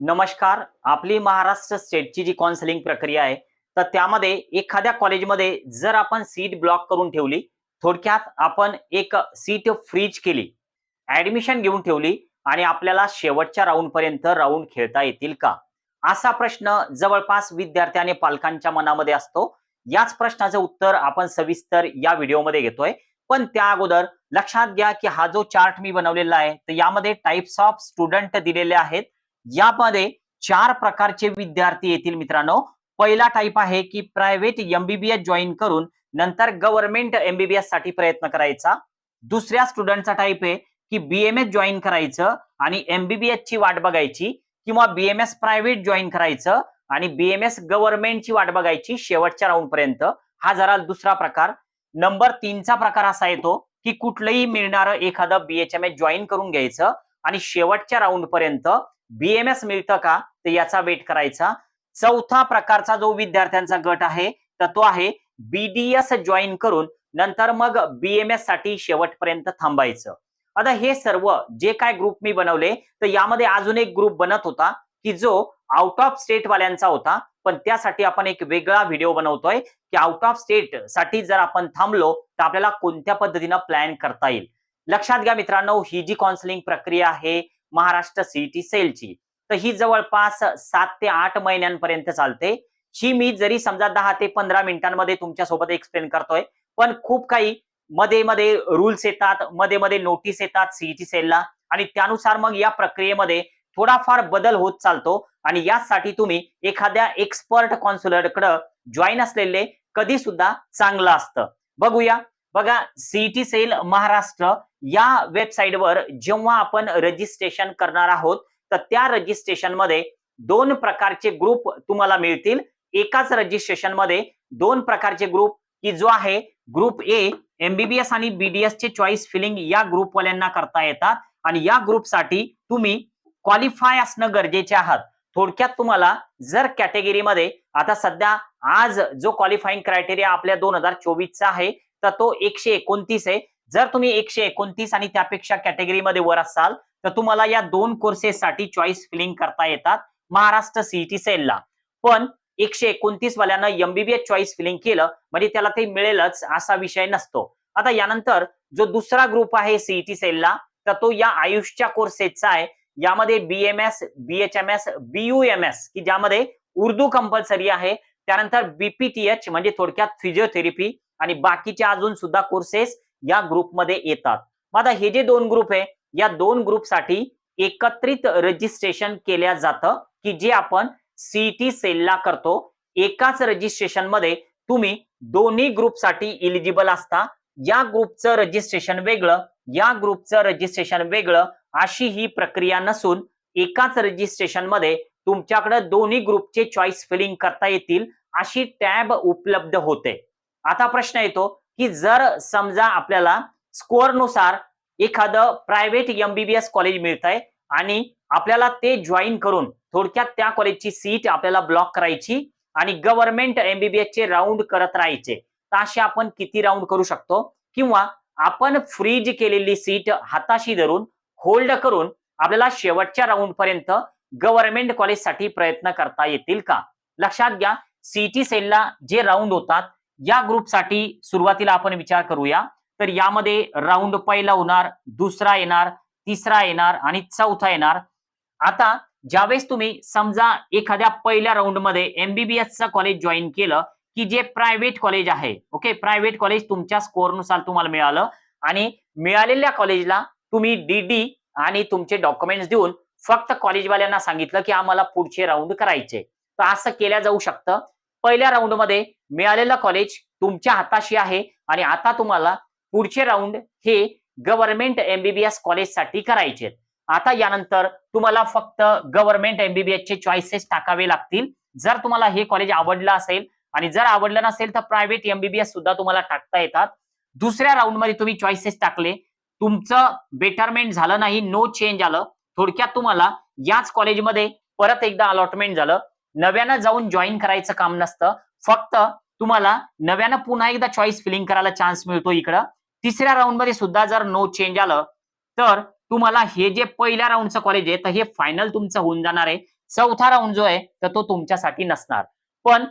नमस्कार आपली महाराष्ट्र स्टेटची जी काउन्सिलिंग प्रक्रिया आहे तर त्यामध्ये एखाद्या कॉलेजमध्ये जर आपण सीट ब्लॉक करून ठेवली थोडक्यात आपण एक सीट फ्रीज केली ऍडमिशन घेऊन ठेवली आणि आपल्याला शेवटच्या राऊंड पर्यंत राऊंड खेळता येतील का? असा प्रश्न जवळपास विद्यार्थी आणि पालकांच्या मनामध्ये असतो. याच प्रश्नाचं उत्तर आपण सविस्तर या व्हिडिओमध्ये घेतोय. पण त्या अगोदर लक्षात घ्या की हा जो चार्ट मी बनवलेला आहे तर यामध्ये टाइप्स ऑफ स्टुडंट दिलेले आहेत. यामध्ये चार प्रकारचे विद्यार्थी येतील मित्रांनो. पहिला टाईप आहे की प्रायव्हेट एमबीबीएस जॉईन करून नंतर गव्हर्नमेंट एमबीबीएससाठी प्रयत्न करायचा. दुसऱ्या स्टुडंटचा टाईप आहे की बीएमएस जॉईन करायचं आणि एमबीबीएस ची वाट बघायची किंवा बीएमएस प्रायव्हेट जॉईन करायचं आणि बीएमएस गव्हर्नमेंटची वाट बघायची शेवटच्या राऊंड पर्यंत. हा जरा दुसरा प्रकार. नंबर तीनचा प्रकार असा येतो की कुठलंही मिळणारं एखादं बीएचएमएस जॉईन करून घ्यायचं आणि शेवटच्या राऊंड पर्यंत बीएमएस मिळतं का? तर याचा वेट करायचा. चौथा प्रकारचा जो विद्यार्थ्यांचा गट आहे तर तो आहे बीडीएस जॉईन करून नंतर मग बीएमएससाठी शेवटपर्यंत थांबायचं. आता हे सर्व जे काय ग्रुप मी बनवले तर यामध्ये अजून एक ग्रुप बनत होता की जो आउट ऑफ स्टेट वाल्यांचा होता. पण त्यासाठी आपण एक वेगळा व्हिडिओ बनवतोय की आउट ऑफ स्टेटसाठी जर आपण थांबलो तर आपल्याला कोणत्या पद्धतीनं प्लॅन करता येईल? लक्षात घ्या मित्रांनो ही जी काउन्सिलिंग प्रक्रिया आहे महाराष्ट्र सीईटी सेलची. तर ही जवळपास सात ते आठ महिन्यांपर्यंत चालते. ही मी जरी समजा दहा ते पंधरा मिनिटांमध्ये तुमच्यासोबत एक्सप्लेन करतोय पण खूप काही मध्ये मध्ये रूल्स येतात मध्ये मध्ये नोटीस येतात सीईटी सेलला आणि त्यानुसार मग या प्रक्रियेमध्ये थोडाफार बदल होत चालतो आणि यासाठी तुम्ही एखाद्या एक्सपर्ट कॉन्सुलरकडे जॉईन असलेले कधी सुद्धा चांगलं असतं. बघूया. बघा सीईटी सेल महाराष्ट्र या वेबसाईटवर जेव्हा आपण रजिस्ट्रेशन करणार आहोत तर त्या रजिस्ट्रेशनमध्ये दोन प्रकारचे ग्रुप तुम्हाला मिळतील. एकाच रजिस्ट्रेशनमध्ये दोन प्रकारचे ग्रुप की जो आहे ग्रुप ए एमबीबीएस आणि बीडीएस चे चॉईस फिलिंग या ग्रुपवाल्यांना करता येतात. आणि या ग्रुपसाठी तुम्ही क्वालिफाय असणं गरजेचे आहात. थोडक्यात तुम्हाला जर कॅटेगरीमध्ये आता सध्या आज जो क्वालिफाईंग क्रायटेरिया आपल्या दोन हजार चोवीसचा आहे तर तो एकशे एकोणतीस आहे. जर तुम्ही एकशे एकोणतीस आणि त्यापेक्षा कॅटेगरीमध्ये वर असाल तर तुम्हाला या दोन कोर्सेससाठी चॉईस फिलिंग करता येतात महाराष्ट्र सीईटी सेलला पण एकशे एकोणतीस वाल्यानं एमबीबीएस चॉईस फिलिंग केलं म्हणजे त्याला ते मिळेलच असा विषय नसतो. आता यानंतर जो दुसरा ग्रुप आहे सीईटी सेलला तर तो या आयुषच्या कोर्सेसचा आहे. यामध्ये बीएमएस बीएचएमएस बीयूएमएस की ज्यामध्ये उर्दू कंपल्सरी आहे. त्यानंतर बीपीटीएच म्हणजे थोडक्यात फिजिओथेरपी आणि बाकीचे अजून सुद्धा कोर्सेस या ग्रुपमध्ये येतात. मग आता हे जे दोन ग्रुप आहे या दोन ग्रुपसाठी एकत्रित रजिस्ट्रेशन केल्या जातं की जे आपण सीईटी सेलला करतो. एकाच रजिस्ट्रेशनमध्ये तुम्ही दोन्ही ग्रुपसाठी इलिजिबल असता. या ग्रुपचं रजिस्ट्रेशन वेगळं या ग्रुपचं रजिस्ट्रेशन वेगळं अशी ही प्रक्रिया नसून एकाच रजिस्ट्रेशनमध्ये तुमच्याकडे दोन्ही ग्रुपचे चॉईस फिलिंग करता येतील अशी टॅब उपलब्ध होते. आता प्रश्न येतो की जर समजा आपल्याला स्कोअरनुसार एखादं प्रायव्हेट एमबीबीएस कॉलेज मिळत आहे आणि आपल्याला ते जॉईन करून थोडक्यात त्या कॉलेजची सीट आपल्याला ब्लॉक करायची आणि गव्हर्नमेंट एमबीबीएस चे राऊंड करत राहायचे तर असे आपण किती राऊंड करू शकतो? किंवा आपण फ्रीज केलेली सीट हाताशी धरून होल्ड करून आपल्याला शेवटच्या राऊंड पर्यंत गव्हर्नमेंट कॉलेजसाठी प्रयत्न करता येतील का? लक्षात घ्या सीटी सेलला जे राऊंड होतात या ग्रुपसाठी सुरुवातीला आपण विचार करूया. तर यामध्ये राऊंड पहिला होणार दुसरा येणार तिसरा येणार आणि चौथा येणार. आता ज्यावेळेस तुम्ही समजा एखाद्या पहिल्या राऊंडमध्ये एमबीबीएसचं कॉलेज जॉईन केलं की जे प्रायव्हेट कॉलेज आहे ओके प्रायव्हेट कॉलेज तुमच्या स्कोअरनुसार तुम्हाला मिळालं आणि मिळालेल्या कॉलेजला तुम्ही डीडी आणि तुमचे डॉक्युमेंट्स देऊन फक्त कॉलेजवाल्यांना सांगितलं की आम्हाला पुढचे राऊंड करायचे. तर असं केल्या जाऊ शकतं. पहिल्या राऊंडमध्ये मिळालेलं कॉलेज तुमच्या हाताशी आहे आणि आता तुम्हाला पुढचे राऊंड हे गव्हर्नमेंट एमबीबीएस कॉलेजसाठी करायचे आता यानंतर तुम्हाला फक्त गव्हर्नमेंट एमबीबीएस चे चॉईसेस टाकावे लागतील. जर तुम्हाला हे कॉलेज आवडलं असेल आणि जर आवडलं नसेल तर प्रायव्हेट एमबीबीएस सुद्धा तुम्हाला टाकता येतात. दुसऱ्या राऊंडमध्ये तुम्ही चॉईसेस टाकले. तुमचं बेटरमेंट झालं नाही नो चेंज आलं. थोडक्यात तुम्हाला याच कॉलेजमध्ये परत एकदा अलॉटमेंट झालं. नव्यानं जाऊन जॉईन करायचं काम नसतं. फक्त तुम्हाला नव्यानं पुन्हा एकदा चॉईस फिलिंग करायला चान्स मिळतो इकडं. तिसऱ्या राऊंडमध्ये सुद्धा जर नो चेंज आलं तर तुम्हाला हे जे पहिल्या राऊंडचं कॉलेज आहे तर हे फायनल तुमचं होऊन जाणार आहे. चौथा राऊंड जो आहे तर तो तुमच्यासाठी नसणार. पण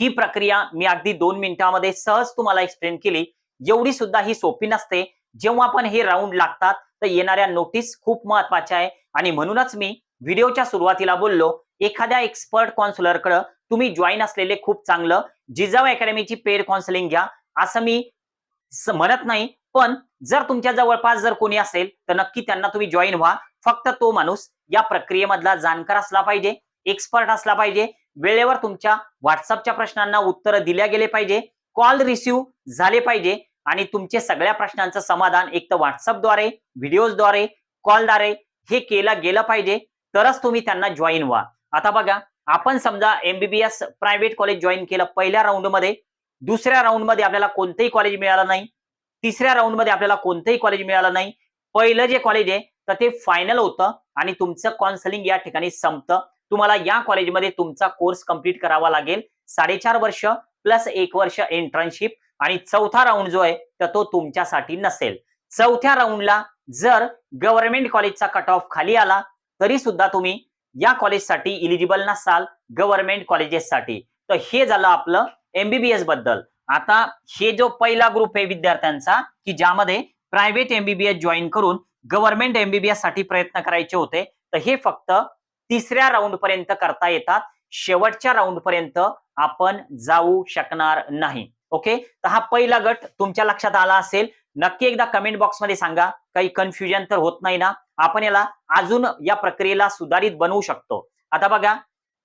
ही प्रक्रिया मी अगदी दोन मिनिटांमध्ये सहज तुम्हाला एक्सप्लेन केली. एवढी सुद्धा ही सोपी नसते. जेव्हा पण हे राऊंड लागतात तर येणाऱ्या नोटीस खूप महत्त्वाच्या आहे. आणि म्हणूनच मी व्हिडिओच्या सुरुवातीला बोललो एखाद्या एक्सपर्ट काउन्सिलरकडे तुम्ही जॉईन असलेले खूप चांगलं जिजाऊ अकॅडमीची पेड काउन्सिलिंग घ्या. असं मी म्हणत नाही पण जर तुमच्या जवळपास जर कोणी असेल तर नक्की त्यांना तुम्ही जॉईन व्हा. फक्त तो माणूस या प्रक्रियेमधला जाणकार असला पाहिजे एक्सपर्ट असला पाहिजे. वेळेवर तुमच्या व्हॉट्सअपच्या प्रश्नांना उत्तर दिल्या गेले पाहिजे. कॉल रिसिव्ह झाले पाहिजे आणि तुमचे सगळ्या प्रश्नांचं समाधान एक तर व्हॉट्सअपद्वारे व्हिडिओजद्वारे कॉलद्वारे हे केलं गेलं पाहिजे. तरच तुम्ही त्यांना जॉईन व्हा. आता बघा आपण समजा एमबीबीएस प्रायव्हेट कॉलेज जॉईन केलं पहिल्या राऊंडमध्ये दुसऱ्या राऊंडमध्ये आपल्याला कोणतंही कॉलेज मिळालं नाही. तिसऱ्या राऊंडमध्ये आपल्याला कोणतंही कॉलेज मिळालं नाही. पहिलं जे कॉलेज आहे तर ते फायनल होतं आणि तुमचं काउन्सलिंग या ठिकाणी संपतं. तुम्हाला या कॉलेजमध्ये तुमचा कोर्स कंप्लीट करावा लागेल. साडेचार वर्ष प्लस एक वर्ष इंटर्नशिप आणि चौथा राऊंड जो आहे तर तो तुमच्यासाठी नसेल. चौथ्या राऊंडला जर गव्हर्नमेंट कॉलेजचा कट ऑफ खाली आला तरी सुद्धा तुम्ही या कॉलेजसाठी इलिजिबल नसाल गव्हर्नमेंट कॉलेजेससाठी तर हे झालं आपलं एमबीबीएसबद्दल. आता हे जो पहिला ग्रुप आहे विद्यार्थ्यांचा की ज्यामध्ये प्रायव्हेट एमबीबीएस जॉईन करून गव्हर्नमेंट एमबीबीएससाठी प्रयत्न करायचे होते तर हे फक्त तिसऱ्या राऊंड पर्यंत करता येतात. शेवटच्या राऊंड पर्यंत आपण जाऊ शकणार नाही. ओके तर हा पहिला गट तुमच्या लक्षात आला असेल. नक्की एकदा कमेंट बॉक्समध्ये सांगा. काही कन्फ्युजन तर होत नाही ना. आपण याला अजून या प्रक्रियेला सुधारित बनवू शकतो. आता बघा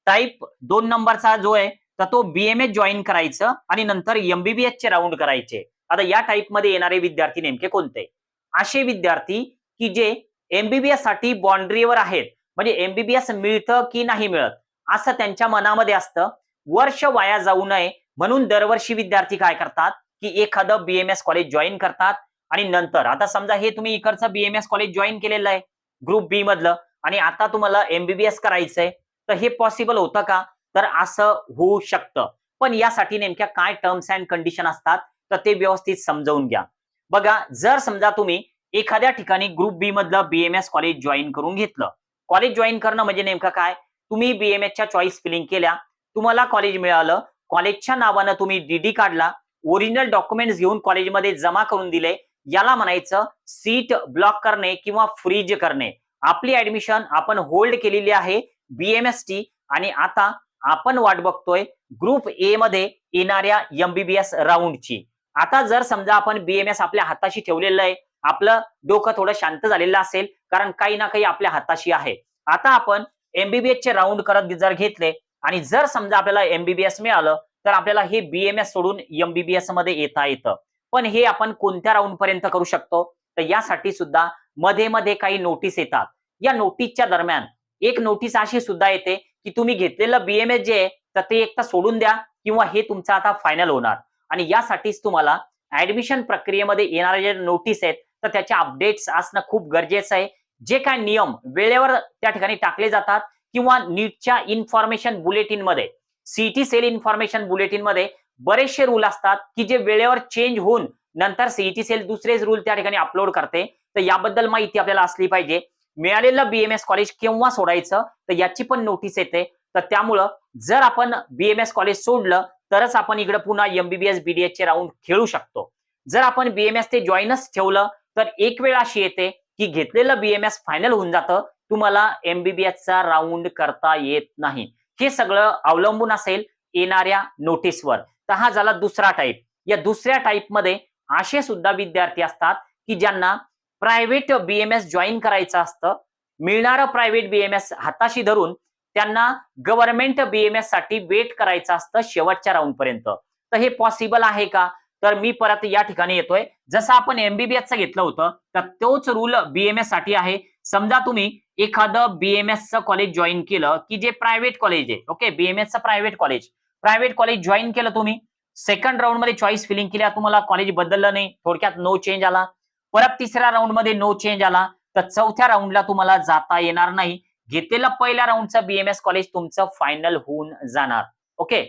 टाईप दोन नंबरचा जो आहे तर तो बीएमएस जॉईन करायचं आणि नंतर एमबीबीएस चे राऊंड करायचे. आता या टाईपमध्ये येणारे विद्यार्थी नेमके कोणते? असे विद्यार्थी की जे एमबीबीएससाठी बाउंड्रीवर आहेत. म्हणजे एमबीबीएस मिळतं की नाही मिळत? असं त्यांच्या मनामध्ये असतं. वर्ष वाया जाऊ नये म्हणून दरवर्षी विद्यार्थी काय करतात? की एखादं बीएमएस कॉलेज जॉईन करतात. आणि नंतर आता समजा हे तुम्ही इकडचं बीएमएस कॉलेज जॉईन केलेलं आहे ग्रुप बी मधलं आणि आता तुम्हाला एमबीबीएस करायचंय तर हे पॉसिबल होतं का? तर असं होऊ शकतं. पण यासाठी नेमक्या काय टर्म्स अँड कंडिशन असतात तर ते व्यवस्थित समजावून घ्या. बघा जर समजा तुम्ही एखाद्या ठिकाणी ग्रुप बी मधलं बीएमएस कॉलेज जॉईन करून घेतलं. कॉलेज जॉईन करणं म्हणजे नेमकं काय? तुम्ही बीएमएसच्या चॉईस फिलिंग केल्या तुम्हाला कॉलेज मिळालं कॉलेजच्या नावानं तुम्ही डीडी काढला ओरिजिनल डॉक्युमेंट्स घेऊन कॉलेजमध्ये जमा करून दिले याला म्हणायचं सीट ब्लॉक करणे किंवा फ्रीज करणे. आपली ऍडमिशन आपण होल्ड केलेली आहे बीएमएसटी आणि आता आपण वाट बघतोय ग्रुप ए मध्ये येणाऱ्या एमबीबीएस राऊंडची आता जर समजा आपण बीएमएस आपल्या हाताशी ठेवलेलं आहे आपलं डोकं थोडं शांत झालेलं असेल कारण काही ना काही आपल्या हाताशी आहे. आता आपण एमबीबीएस चे राऊंड करत जर घेतले आणि जर समजा आपल्याला एमबीबीएस मिळालं तर आपल्याला हे बीएमएस सोडून एमबीबीएसमध्ये येता येतं. पण हे आपण कोणत्या राऊंड पर्यंत करू शकतो? तर यासाठी सुद्धा मध्ये मध्ये काही नोटीस येतात. या नोटीसच्या दरम्यान एक नोटीस अशी सुद्धा येते की तुम्ही घेतलेलं बीएमएस जे आहे तर ते एक तर सोडून द्या किंवा हे तुमचं आता फायनल होणार. आणि यासाठीच तुम्हाला ऍडमिशन प्रक्रियेमध्ये येणारे जे नोटीस आहेत तर त्याच्या अपडेट्स असणं खूप गरजेचं आहे. जे काय नियम वेळेवर त्या ठिकाणी टाकले जातात किंवा नीटच्या इन्फॉर्मेशन बुलेटिनमध्ये सीटी सेल इन्फॉर्मेशन बुलेटिनमध्ये बरेचसे रूल असतात की जे वेळेवर चेंज होऊन नंतर सीईटी सेल दुसरेच रूल त्या ठिकाणी अपलोड करते. तर याबद्दल माहिती आपल्याला असली पाहिजे. मिळालेलं बीएमएस कॉलेज केव्हा सोडायचं? तर याची पण नोटीस येते. तर त्यामुळं जर आपण बीएमएस कॉलेज सोडलं तरच आपण इकडे पुन्हा एमबीबीएस बीडीएस चे राऊंड खेळू शकतो. जर आपण बीएमएस ते जॉईनच ठेवलं तर एक वेळ अशी येते की घेतलेलं बीएमएस फायनल होऊन जातं. तुम्हाला एमबीबीएसचा राऊंड करता येत नाही. हे सगळं अवलंबून असेल येणाऱ्या नोटीसवर तर हा झाला दुसरा टाईप या दुसऱ्या टाईपमध्ये असे सुद्धा विद्यार्थी असतात की ज्यांना प्रायव्हेट बीएमएस जॉईन करायचं असतं. मिळणारं प्रायव्हेट बीएमएस हाताशी धरून त्यांना गव्हर्नमेंट बीएमएससाठी वेट करायचं असतं शेवटच्या राऊंड पर्यंत. तर हे पॉसिबल आहे का? तर मी परत या ठिकाणी येतोय. जसं आपण एमबीबीएसचं घेतलं होतं तर तोच रूल बीएमएससाठी आहे. समजा तुम्ही एखादं बीएमएसचं कॉलेज जॉईन केलं की जे प्रायव्हेट कॉलेज आहे okay बीएमएसचं private college private college join केलं तुम्ही. सेकंड राऊंडमध्ये चॉईस फिलिंग केल्या तुम्हाला कॉलेज बदललं नाही. थोडक्यात नो चेंज आला. परत तिसऱ्या राऊंडमध्ये नो चेंज आला. तर चौथ्या राऊंडला तुम्हाला जाता येणार नाही. घेतलेलं पहिल्या राऊंडचं बीएमएस कॉलेज तुमचं फायनल होऊन जाणार. ओके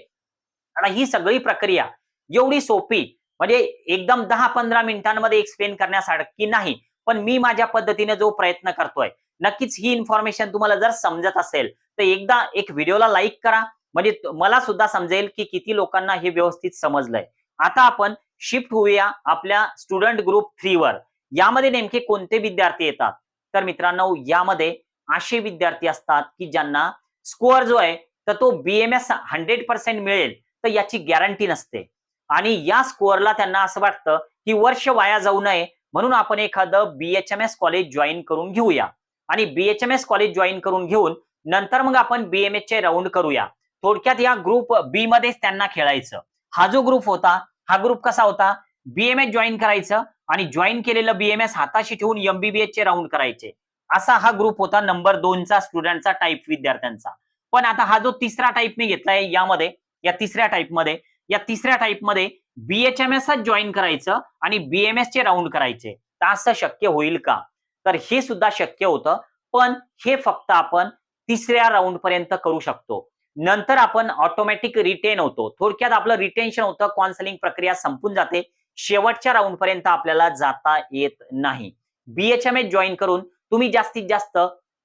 आता ही सगळी प्रक्रिया एवढी सोपी. म्हणजे एकदम दहा पंधरा मिनिटांमध्ये एक्सप्लेन करण्यासारखी नाही. पण मी माझ्या पद्धतीने जो प्रयत्न करतोय नक्कीच ही इन्फॉर्मेशन तुम्हाला जर समजत असेल तर एकदा एक व्हिडिओला लाईक करा. म्हणजे मला सुद्धा समजेल की किती लोकांना हे व्यवस्थित समजलंय. आता आपण शिफ्ट होऊया आपल्या स्टुडंट ग्रुप थ्री वर. यामध्ये नेमके कोणते विद्यार्थी येतात? तर मित्रांनो यामध्ये असे विद्यार्थी असतात की ज्यांना स्कोअर जो आहे तर तो बीएमएस हंड्रेड पर्सेंट मिळेल तर याची गॅरंटी नसते. आणि या स्कोअरला त्यांना असं वाटतं की वर्ष वाया जाऊ नये म्हणून आपण एखादं बीएचएमएस कॉलेज जॉईन करून घेऊया. आणि बीएचएमएस कॉलेज जॉईन करून घेऊन नंतर मग आपण बीएमएस चे राऊंड करूया. थोडक्यात या ग्रुप बी मध्येच त्यांना खेळायचं. हा जो ग्रुप होता हा ग्रुप कसा होता? बीएमएस जॉईन करायचं आणि जॉईन केलेलं बीएमएस हाताशी ठेवून एमबीबीएस चे राऊंड करायचे. असा हा ग्रुप होता नंबर दोनचा स्टुडंटचा टाईप विद्यार्थ्यांचा. पण आता हा जो तिसरा टाईप मी घेतलाय यामध्ये या तिसऱ्या टाईपमध्ये या तिसऱ्या टाईपमध्ये बीएचएमएस जॉईन करायचं आणि बीएमएस चे राऊंड करायचे. तर असं शक्य होईल का? तर हे सुद्धा शक्य होतं पण हे फक्त आपण तिसऱ्या राऊंड पर्यंत करू शकतो. नंतर आपण ऑटोमॅटिक रिटेन होतो. थोडक्यात आपलं रिटेन्शन होतं काउन्सिलिंग प्रक्रिया संपून जाते. शेवटच्या राऊंड पर्यंत आपल्याला जाता येत नाही. बीएचएमएस जॉईन करून तुम्ही जास्तीत जास्त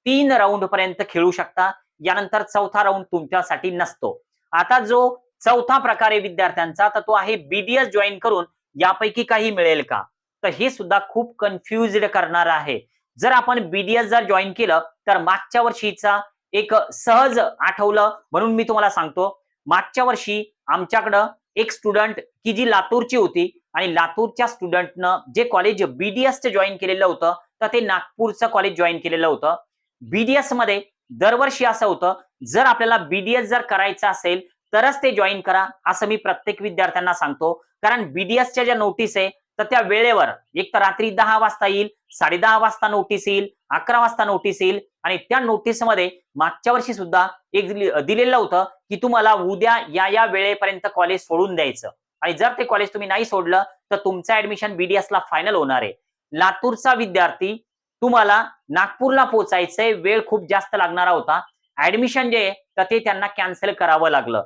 तीन राऊंड पर्यंत खेळू शकता. यानंतर चौथा राऊंड तुमच्यासाठी नसतो. आता जो चौथा प्रकार आहे विद्यार्थ्यांचा तर तो आहे बीडीएस जॉईन करून यापैकी काही मिळेल का? तर हे सुद्धा खूप कन्फ्युज करणार आहे. जर आपण बीडीएस जर जॉईन केलं तर मागच्या वर्षीचा एक सहज आठवलं म्हणून मी तुम्हाला सांगतो. मागच्या वर्षी आमच्याकडं एक स्टुडंट की जी लातूरची होती आणि लातूरच्या स्टुडंटनं जे कॉलेज बीडीएस जॉईन केलेलं होतं तर ते नागपूरचं कॉलेज जॉईन केलेलं होतं. बीडीएसमध्ये दरवर्षी असं होतं जर आपल्याला बीडीएस जर करायचं असेल तरच ते जॉईन करा असं मी प्रत्येक विद्यार्थ्यांना सांगतो. कारण बीडीएसच्या ज्या नोटीस आहे तर त्या वेळेवर एक तर रात्री दहा वाजता येईल साडे दहा वाजता नोटीस येईल अकरा वाजता नोटीस येईल आणि त्या नोटीसमध्ये मागच्या वर्षी सुद्धा एक दिलेलं होतं की तुम्हाला उद्या या या वेळेपर्यंत कॉलेज सोडून द्यायचं. आणि जर ते कॉलेज तुम्ही नाही सोडलं तर तुमचं ऍडमिशन बीडीएस ला फायनल होणार आहे. लातूरचा विद्यार्थी तुम्हाला नागपूरला पोहोचायचंय वेळ खूप जास्त लागणारा होता. ऍडमिशन जे आहे तर ते त्यांना कॅन्सल करावं लागलं.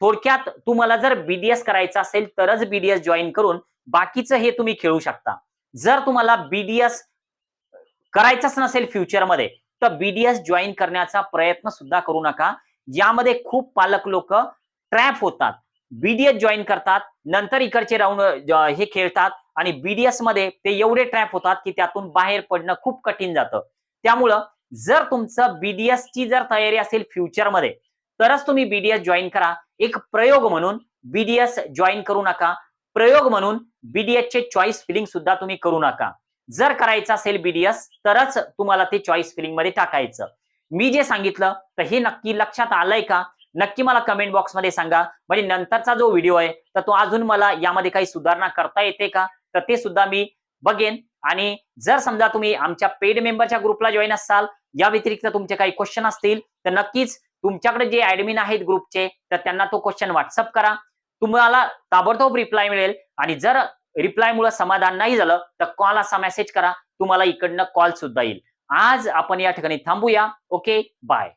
थोडक्यात तुम्हाला जर बीडीएस करायचं असेल तरच बीडीएस जॉईन करून बाकीचं हे तुम्ही खेळू शकता. जर तुम्हाला बीडीएस करायचंच नसेल फ्युचरमध्ये तर बीडीएस जॉईन करण्याचा प्रयत्न सुद्धा करू नका. यामध्ये खूप पालक लोक ट्रॅप होतात. बीडीएस जॉईन करतात नंतर इकडचे राऊंड हे खेळतात आणि बीडीएसमध्ये ते एवढे ट्रॅप होतात की त्यातून बाहेर पडणं खूप कठीण जातं. त्यामुळं जर तुमचं बीडीएस ची जर तयारी असेल फ्युचरमध्ये तरच तुम्ही बीडीएस जॉईन करा. एक प्रयोग म्हणून बीडीएस जॉईन करू नका. प्रयोग म्हणून बीडीएस चे चॉईस फिलिंग सुद्धा तुम्ही करू नका. जर करायचं असेल बीडीएस तरच तुम्हाला ते चॉईस फिलिंगमध्ये टाकायचं. मी जे सांगितलं तर हे नक्की लक्षात आलंय का? नक्की मला कमेंट बॉक्समध्ये सांगा. म्हणजे नंतरचा जो व्हिडिओ आहे तर तो अजून मला यामध्ये काही सुधारणा करता येते का? तर ते सुद्धा मी बघेन. आणि जर समजा तुम्ही आमच्या पेड मेंबरच्या ग्रुपला जॉईन असाल या व्यतिरिक्त तुमचे काही क्वेश्चन असतील तर नक्कीच तुमच्याकडे जे ऍडमिन आहेत ग्रुपचे तर त्यांना तो क्वेश्चन व्हॉट्सअप करा. तुम्हाला ताबडतोब रिप्लाय मिळेल. आणि जर रिप्लायमुळे समाधान नाही झालं तर कॉल असा मेसेज करा तुम्हाला इकडनं कॉल सुद्धा येईल. आज आपण या ठिकाणी थांबूया. Okay bye